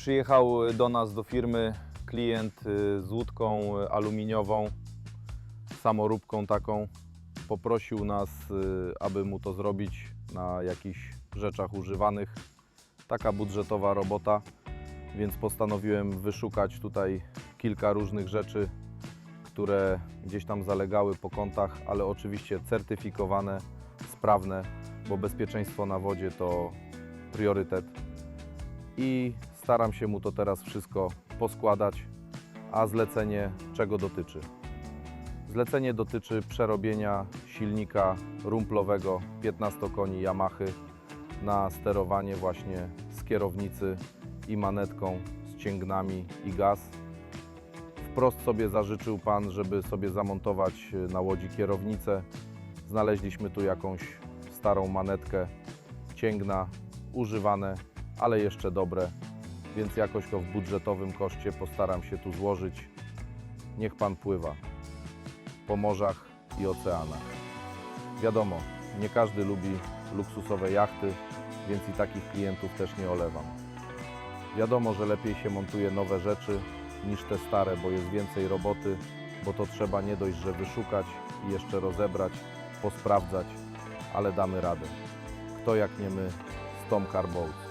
Przyjechał do nas do firmy klient y, z łódką y, aluminiową, samoróbką taką. Poprosił nas, y, aby mu to zrobić na jakichś rzeczach używanych. Taka budżetowa robota, więc postanowiłem wyszukać tutaj kilka różnych rzeczy, które gdzieś tam zalegały po kątach, ale oczywiście certyfikowane, sprawne, bo bezpieczeństwo na wodzie to priorytet i staram się mu to teraz wszystko poskładać. A zlecenie czego dotyczy? Zlecenie dotyczy przerobienia silnika rumplowego 15 koni Yamahy na sterowanie właśnie z kierownicy i manetką z cięgnami i gaz. Wprost sobie zażyczył Pan, żeby sobie zamontować na łodzi kierownicę. Znaleźliśmy tu jakąś starą manetkę, cięgna, używane, ale jeszcze dobre, więc jakoś go w budżetowym koszcie postaram się tu złożyć. Niech Pan pływa po morzach i oceanach. Wiadomo, nie każdy lubi luksusowe jachty, więc i takich klientów też nie olewam. Wiadomo, że lepiej się montuje nowe rzeczy niż te stare, bo jest więcej roboty, bo to trzeba nie dość, że wyszukać i jeszcze rozebrać, posprawdzać, ale damy radę. Kto jak nie my z Tom Car Boats.